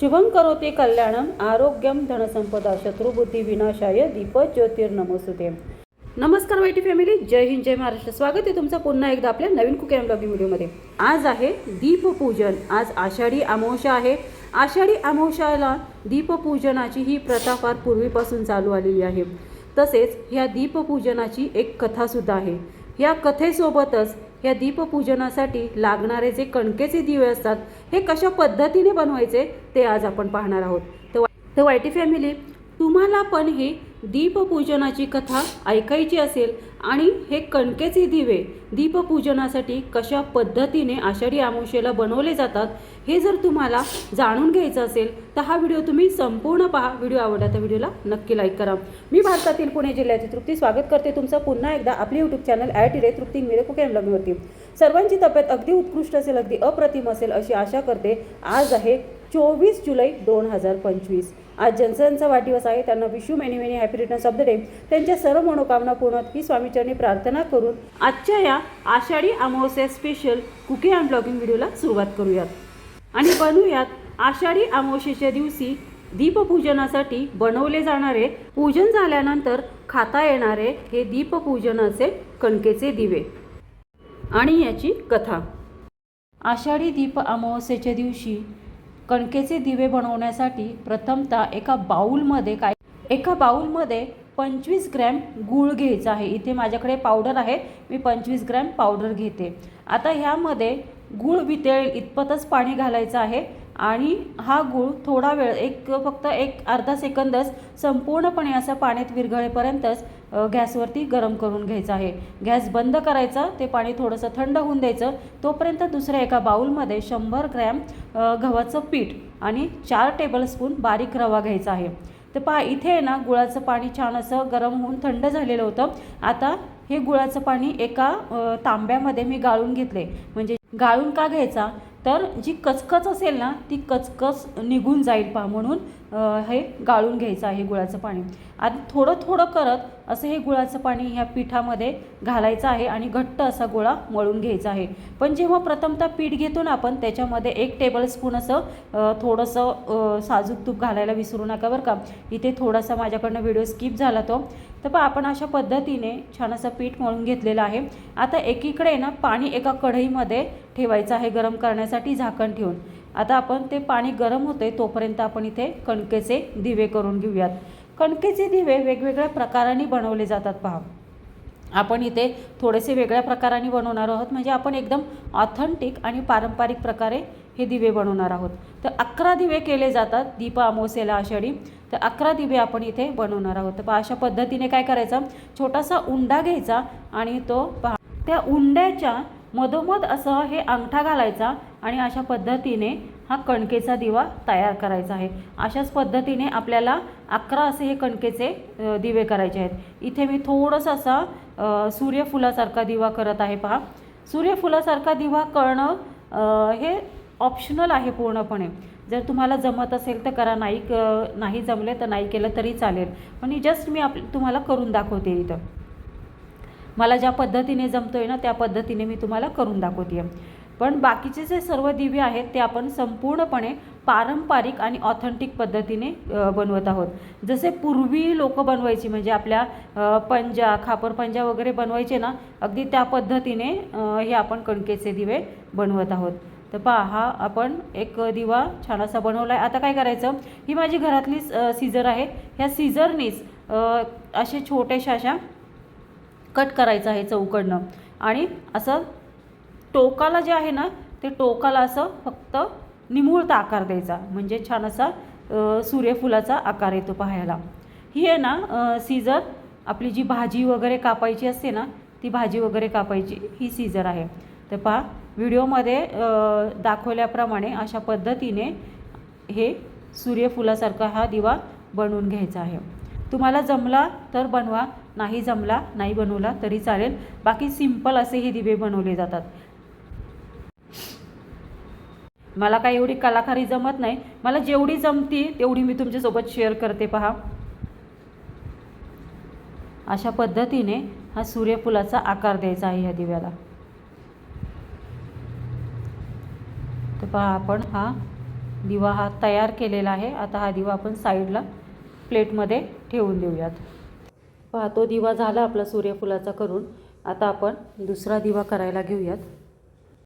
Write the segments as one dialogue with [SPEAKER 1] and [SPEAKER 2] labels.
[SPEAKER 1] शुभं करोते कल्याणम आरोग्यम धनसंपदा शत्रुबुद्धी विनाशाय दीप ज्योतिर्नमोस्तुते नमस्कार वाईटी फॅमिली जय हिंद जय महाराष्ट्र. स्वागत आहे तुमचं पुन्हा एकदा आपल्या नवीन कुकिंग ब्लॉगिंग व्हिडिओमध्ये. आज आहे दीपपूजन. आज आषाढी अमावस्या आहे. आषाढी अमावस्याला दीपपूजनाची ही प्रथा फार पूर्वीपासून चालू आलेली आहे. तसेच ह्या दीपपूजनाची एक कथासुद्धा आहे. या कथेसोबतच ह्या दीपपूजनासाठी लागणारे जे कणकेचे दिवे असतात हे कशा पद्धतीने बनवायचे ते आज आपण पाहणार आहोत. तर तर वायटी फॅमिली तुम्हाला पण ही दीपपूजनाची कथा ऐकायची असेल आणि हे कणकेचे दिवे दीपपूजनासाठी कशा पद्धतीने आषाढी आमोशेला बनवले जातात हे जर तुम्हाला जाणून घ्यायचं असेल तर हा व्हिडिओ तुम्ही संपूर्ण पहा. व्हिडिओ आवडला तर व्हिडिओला नक्की लाईक करा. मी भारतातील पुणे जिल्ह्याची तृप्ती स्वागत करते तुमचं पुन्हा एकदा आपली यूट्यूब चॅनल ॲट रे तृप्ती मिरे कुकेन ब्लॉगवरती सर्वांची तब्येत अगदी उत्कृष्ट असेल अगदी अप्रतिम असेल अशी आशा करते. आज आहे चोवीस जुलै दोन हजार पंचवीस. आज जनसनचा वाढदिवस आहे त्यांना wish you many many happy returns of the day. त्यांच्या सर्व मनोकामना पूर्ण ही स्वामीचरणी प्रार्थना करून आजच्या या Ashadhi Amavasya special cooking and blogging व्हिडिओला सुरुवात करूयात. आणि बनवूयात आषाढी अमावस्येच्या दिवशी दीपपूजनासाठी बनवले जाणारे पूजन झाल्यानंतर खाता येणारे हे दीपपूजनाचे कणकेचे दिवे. आणि याची कथा. आषाढी दीप अमावस्येच्या दिवशी कणकेचे दिवे बनवण्यासाठी प्रथमतः एका बाऊलमध्ये काय एका बाऊलमध्ये पंचवीस ग्रॅम गूळ घ्यायचा आहे. इथे माझ्याकडे पावडर आहे. मी पंचवीस ग्रॅम पावडर घेते. आता ह्यामध्ये गूळ वितळेल इतपतच पाणी घालायचं आहे. आणि हा गूळ थोडा वेळ एक फक्त एक अर्धा सेकंदच संपूर्णपणे असं पाण्यात विरघळेपर्यंतच गॅसवरती गरम करून घ्यायचा आहे. गॅस बंद करायचा ते पाणी थोडंसं थंड होऊन द्यायचं. तोपर्यंत दुसऱ्या एका बाऊलमध्ये शंभर ग्रॅम गव्हाचं पीठ आणि चार टेबलस्पून बारीक रवा घ्यायचा आहे. तर पहा इथे आहे ना गुळाचं पाणी छान असं गरम होऊन थंड झालेलं होतं. आता हे गुळाचं पाणी एका तांब्यामध्ये मी गाळून घेतले म्हणजे गाळून का घ्यायचा? तर जी कचकच असेल ना ती कचकच निघून जाईल पहा म्हणून हे गाळून घ्यायचं आहे गुळाचं पाणी. आणि थोडं थोडं करत असं हे गुळाचं पाणी ह्या पिठामध्ये घालायचं आहे आणि घट्ट असा गोळा मळून घ्यायचा आहे. पण जेव्हा प्रथमतः पीठ घेतो ना आपण त्याच्यामध्ये एक टेबलस्पून असं थोडंसं साजूक तूप घालायला विसरू नका बरं का. इथे थोडासा माझ्याकडनं व्हिडिओ स्किप झाला तो. तर पण आपण अशा पद्धतीने छान असं पीठ मळून घेतलेलं आहे. आता एकीकडे ना पाणी एका कढईमध्ये ठेवायचं आहे गरम करण्यासाठी झाकण ठेवून. आता आपण ते पाणी गरम होते तोपर्यंत आपण इथे कणकेचे दिवे करून घेऊयात. कणकेचे दिवे वेगवेगळ्या प्रकाराने बनवले जातात पहा. आपण इथे थोडेसे वेगळ्या प्रकाराने बनवणार आहोत. म्हणजे आपण एकदम ऑथेंटिक आणि पारंपरिक प्रकारे हे दिवे बनवणार आहोत. तर अकरा दिवे केले जातात दीप अमावस्येला आषाढी. तर अकरा दिवे आपण इथे बनवणार आहोत. तर पहा अशा पद्धतीने काय करायचं? छोटासा उंडा घ्यायचा आणि तो पहा. त्या उंड्याच्या मधोमध असं हे अंगठा घालायचा आणि अशा पद्धतीने हा कणकेचा दिवा तयार करायचा आहे. अशाच पद्धतीने आपल्याला अकरा असे हे कणकेचे दिवे करायचे आहेत. इथे मी थोडंसं असा सूर्यफुलासारखा दिवा करत आहे पहा. सूर्यफुलासारखा दिवा करणं हे ऑप्शनल आहे पूर्णपणे. जर तुम्हाला जमत असेल तर करा नाही क- नाही जमले तर नाही केलं तरी चालेल. पण जस्ट मी आप तुम्हाला करून दाखवते इथं. मला ज्या पद्धतीने जमतो आहे ना त्या पद्धतीने मी तुम्हाला करून दाखवते पण बाकीचे जे सर्व दिवे आहेत ते आपण संपूर्णपणे पारंपरिक आणि ऑथेंटिक पद्धतीने बनवत आहोत. जसे पूर्वी लोक बनवायची म्हणजे आपल्या पंजा खापर पंजा वगैरे बनवायचे ना अगदी त्या पद्धतीने हे आपण कणकेचे दिवे बनवत आहोत. तर पहा हा आपण एक दिवा छान असा बनवला आहे आता काय करायचं? ही माझी घरातली सीझर आहे ह्या सीझरनीच असे छोट्याशा अशा कट करायचं आहे चौकडनं. आणि असं टोकाला जे आहे ना ते टोकाला असं फक्त निमुळता आकार द्यायचा. म्हणजे छान असा सूर्यफुलाचा आकार येतो पाहायला. ही आहे ना सीझर आपली जी भाजी वगैरे कापायची असते ना ती भाजी वगैरे कापायची ही सीझर आहे. तर पहा व्हिडिओमध्ये दाखवल्याप्रमाणे अशा पद्धतीने हे सूर्यफुलासारखा हा दिवा बनवून घ्यायचा आहे. तुम्हाला जमला तर बनवा नाही जमला नाही बनवला तरी चालेल. बाकी सिंपल असे हे दिवे बनवले जातात. मला काही एवढी कलाकारी जमत नाही. मला जेवढी जमती तेवढी मी तुमच्यासोबत शेअर करते पहा. अशा पद्धतीने हा सूर्यफुलाचा आकार द्यायचा आहे ह्या दिव्याला. तर पहा आपण हा दिवा हा तयार केलेला आहे. आता हा दिवा आपण साईडला प्लेटमध्ये ठेवून देऊयात. पहा तो दिवा झाला आपला सूर्यफुलाचा करून. आता आपण दुसरा दिवा करायला घेऊयात.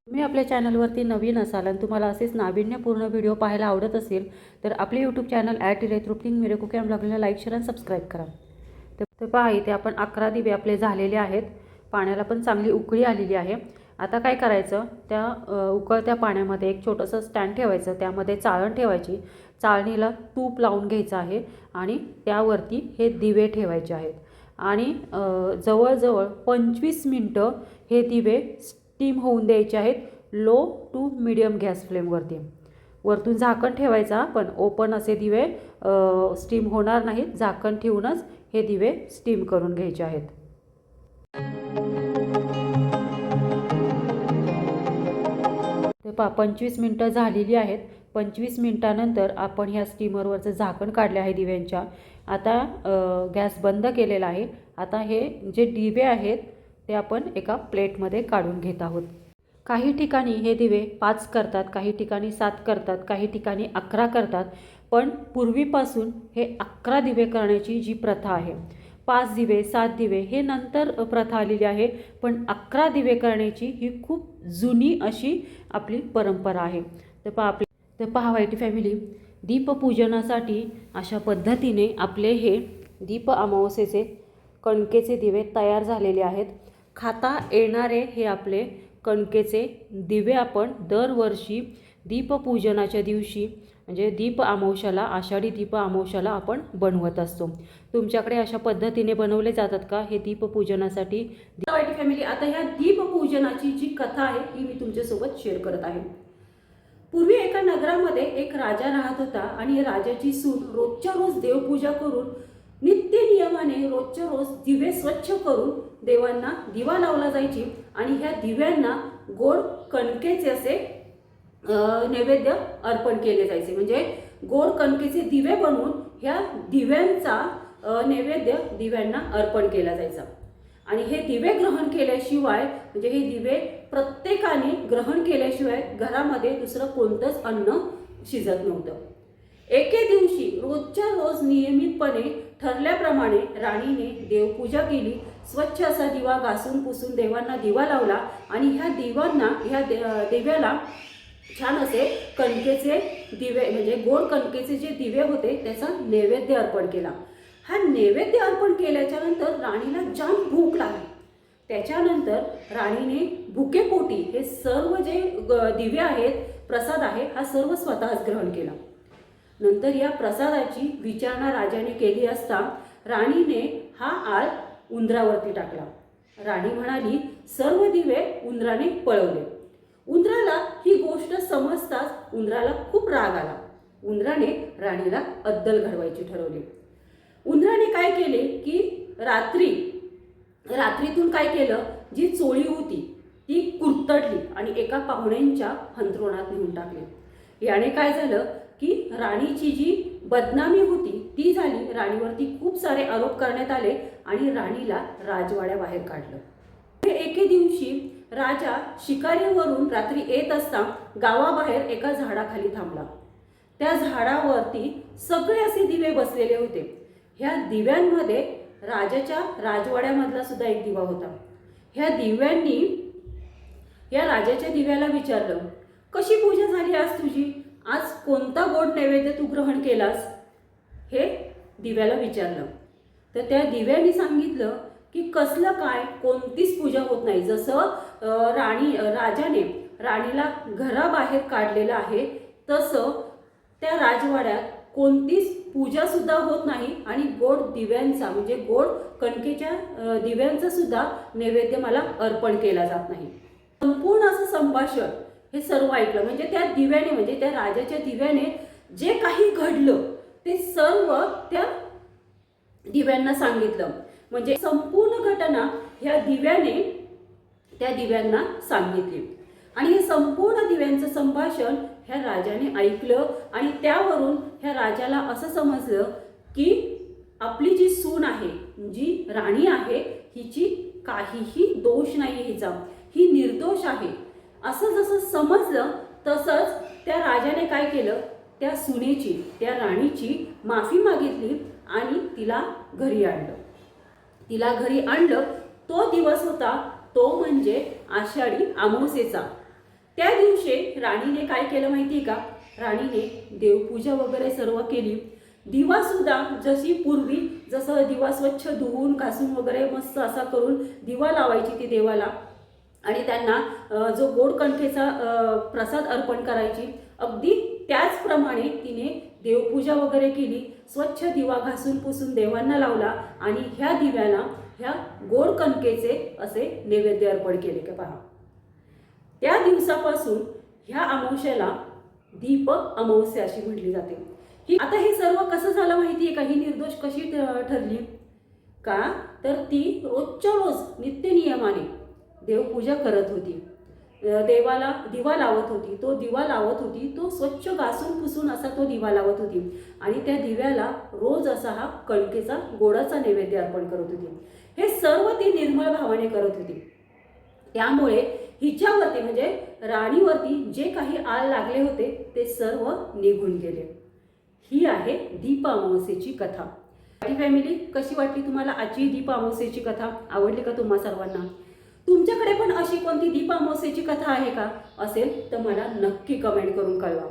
[SPEAKER 1] तुम्ही आपल्या चॅनलवरती नवीन असाल आणि तुम्हाला असेच नाविन्यपूर्ण व्हिडिओ पाहायला आवडत असेल तर आपले यूट्यूब चॅनल ॲट इले तृप्तिंग मिरे कुकॅम लागलेला लाईक शेअर आणि सबस्क्राईब करा. तर तर पहा इथे आपण अकरा दिवे आपले झालेले आहेत. पाण्याला पण चांगली उकळी आलेली आहे. आता काय करायचं? त्या उकळत्या पाण्यामध्ये एक छोटंसं स्टँड ठेवायचं. त्यामध्ये चाळण ठेवायची. चाळणीला तूप लावून घ्यायचं आहे आणि त्यावरती हे दिवे ठेवायचे आहेत. आणि जवळजवळ पंचवीस मिनटं हे दिवे स्टीम होऊन द्यायचे आहेत. लो टू मिडियम गॅस फ्लेमवरती. वरतून झाकण ठेवायचा पण ओपन असे दिवे स्टीम होणार नाहीत. झाकण ठेवूनच हे दिवे स्टीम करून घ्यायचे आहेत. पा पंचवीस मिनटं झालेली आहेत. पंचवीस मिनटानंतर आपण ह्या स्टीमरवरचं झाकण काढले आहे दिव्यांच्या. आता गॅस बंद केलेला आहे. आता हे जे दिवे आहेत ते आपण एका प्लेटमध्ये काढून घेत आहोत. काही ठिकाणी हे दिवे पाच करतात काही ठिकाणी सात करतात काही ठिकाणी अकरा करतात. पण पूर्वीपासून हे अकरा दिवे करण्याची जी प्रथा आहे पाच दिवे सात दिवे हे नंतर प्रथा आलेली आहे. पण अकरा दिवे करण्याची ही खूप जुनी अशी आपली परंपरा आहे. तर पहा आपली तर पहा वाईटी फॅमिली दीपपूजनासाठी अशा पद्धतीने आपले हे दीप अमावस्येचे कणकेचे दिवे तयार झालेले आहेत. खाता येणारे हे आपले कणकेचे दिवे आपण दरवर्षी दीपपूजनाच्या दिवशी म्हणजे दीप अमावस्याला आषाढी दीप अमावस्याला आपण बनवत असतो. तुमच्याकडे अशा पद्धतीने बनवले जातात का? हे दीपपूजनासाठी वाईट फॅमिली आता ह्या दीपपूजनाची जी कथा आहे ही मी तुमच्यासोबत शेअर करत आहे. पूर्वी एका नगरामध्ये एक राजा राहत होता आणि या राजाची सून रोजच्या रोज देवपूजा करून नित्य नियमाने रोजच्या रोज दिवे स्वच्छ करून देवांना दिवा लावला जायची आणि ह्या दिव्यांना गोड कणकेचे असे नैवेद्य अर्पण केले जायचे. म्हणजे गोड कणकेचे दिवे बनवून ह्या दिव्यांचा नैवेद्य दिव्यांना अर्पण केला जायचा. आणि हे दिवे ग्रहण केल्याशिवाय म्हणजे हे दिवे प्रत्येकाने ग्रहण केल्याशिवाय घरामध्ये दुसरं कोणतंच अन्न शिजत नव्हतं. एके दिवशी रोजच्या रोज नियमितपणे ठरल्याप्रमाणे राणीने देवपूजा केली. स्वच्छ असा दिवा घासून पुसून देवांना दिवा लावला आणि ह्या दिवांना ह्या दे- दिव्याला छान असे कणकेचे दिवे म्हणजे गोड कणकेचे जे दिवे होते त्याचा नैवेद्य अर्पण केला. हा नैवेद्य अर्पण केल्याच्यानंतर राणीला जाम भूक लागली. त्याच्यानंतर राणीने भुकेपोटी हे सर्व जे ग- दिवे आहेत प्रसाद आहे हा सर्व स्वतःच ग्रहण केला. नंतर या प्रसादाची विचारणा राजाने केली असता राणीने हा आळ उंदरावरती टाकला. राणी म्हणाली सर्व दिवे उंदराने पळवले. उंदराला ही गोष्ट समजताच उंदराला खूप राग आला. उंदराने राणीला अद्दल घडवायची ठरवली. उंदराने काय केले की रात्री रात्रीतून काय केलं? जी चोळी होती ती कुरतडली आणि एका पाहुण्यांच्या हंतरुणात नेऊन टाकली. याने काय झालं की राणीची जी बदनामी होती ती झाली. राणीवरती खूप सारे आरोप करण्यात आले आणि राणीला राजवाड्याबाहेर काढलं. हे एके दिवशी राजा शिकारीवरून रात्री येत असता गावाबाहेर एका झाडाखाली थांबला. त्या झाडावरती सगळे असे दिवे बसलेले होते. ह्या दिव्यांमध्ये राजाच्या राजवाड्यामधला सुद्धा एक दिवा होता. ह्या दिव्यांनी या राजाच्या दिव्याला विचारलं कशी पूजा झाली आज तुझी? आज कोणता गोड नैवेद्य तू ग्रहण केलास? हे दिव्याला विचारलं. तर त्या दिव्याने सांगितलं की कसलं काय कोणतीच पूजा होत नाही. जसं राणी राजाने राणीला घराबाहेर काढलेलं आहे तसं त्या राजवाड्यात कोणतीच पूजा सुद्धा होत नाही आणि गोड दिव्यांचा म्हणजे गोड कणकेच्या अं, दिव्यांचा सुद्धा नैवेद्य मला अर्पण केला जात नाही. संपूर्ण असं संभाषण हे सर्व ऐकलं. म्हणजे त्या दिव्याने म्हणजे त्या राजाच्या दिव्याने जे काही घडलं ते सर्व त्या दिव्यांना सांगितलं. म्हणजे संपूर्ण घटना ह्या दिव्याने त्या दिव्यांना सांगितली. आणि हे संपूर्ण दिव्यांचं संभाषण ह्या राजाने ऐकलं आणि त्यावरून ह्या राजाला असं समजलं की आपली जी सून आहे जी राणी आहे हिची काहीही दोष नाही हिचा. ही निर्दोष आहे. असं जसं समजलं तसंच त्या राजाने काय केलं? त्या सुनेची त्या राणीची माफी मागितली आणि तिला घरी आणलं. तिला घरी आणलं तो दिवस होता तो म्हणजे आषाढी अमावस्येचा. त्या दिवशी राणीने काय केलं माहिती का? राणीने देवपूजा वगैरे सर्व केली. दिवा सुद्धा जशी पूर्वी जसं दिवा स्वच्छ धुवून घासून वगैरे मस्त असा करून दिवा लावायची ती देवाला. आणि त्यांना जो गोड कणकेचा प्रसाद अर्पण करायची. अगदी त्याचप्रमाणे तिने देवपूजा वगैरे केली. स्वच्छ दिवा घासून पुसून देवांना लावला आणि ह्या दिव्याला ह्या गोड कणकेचे असे नैवेद्य अर्पण केले का पहा. त्या दिवसापासून ह्या अमावस्याला दीप अमावस्या अशी म्हटली जाते. ही आता हे सर्व कसं झालं माहिती आहे का? ही निर्दोष कशी ठ- ठरली? का? तर ती रोजच्या रोज नित्य नियमाने देवपूजा करत होती. देवाला दिवा लावत होती. तो दिवा लावत होती. तो स्वच्छ घासून पुसून असा तो दिवा लावत होती. आणि त्या दिव्याला रोज असा हा कणकेचा गोडाचा नैवेद्य अर्पण करत होती. हे सर्व ती निर्मळ भावाने करत होती. त्यामुळे हिच्यावरती म्हणजे राणीवरती जे काही आळ लागले होते ते सर्व निघून गेले. ही आहे दीप अमावस्येची कथा. माझी फॅमिली कशी वाटली तुम्हाला आजची दीप अमावस्येची कथा? आवडली का तुम्हा सर्वांना? तुमच्याकडे पण अशी कोणती दीप अमावस्येची कथा आहे का? असेल तर मला नक्की कमेंट करून कळवा.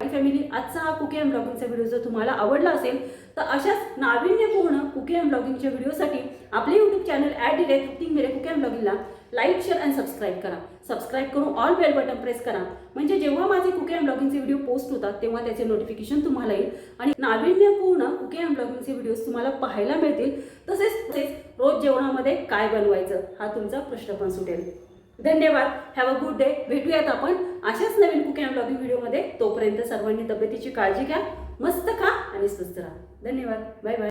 [SPEAKER 1] आणि फॅमिली आजचा हा कुकी अँड ब्लॉगिंगचा व्हिडिओ जर तुम्हाला आवडला असेल तर अशाच नाविन्यपूर्ण कुकी अँड ब्लॉगिंगच्या व्हिडिओसाठी आपले यूट्यूब चॅनल ॲड डिलेट कुकिंग मेरे कुकी अँड ब्लॉगिंगला लाईक शेअर अँड सबस्क्राईब करा. सबस्क्राईब करून ऑल बेल बटन प्रेस करा. म्हणजे जेव्हा माझे कुके अँड ब्लॉगिंगचे व्हिडिओ पोस्ट होतात तेव्हा त्याचे नोटिफिकेशन तुम्हाला येईल. आणि नाविन्यपूर्ण कुके अँड ब्लॉगिंगचे व्हिडिओज तुम्हाला पाहायला मिळतील. तसेच तसेच रोज जेवणामध्ये काय बनवायचं हा तुमचा प्रश्न पण सुटेल. धन्यवाद. हॅव अ गुड डे भेटूयात आपण अशाच नवीन कुके अँड ब्लॉगिंग व्हिडिओमध्ये. तोपर्यंत सर्वांनी तब्येतीची काळजी घ्या. मस्त खा आणि स्वस्त राहा. धन्यवाद. Bye bye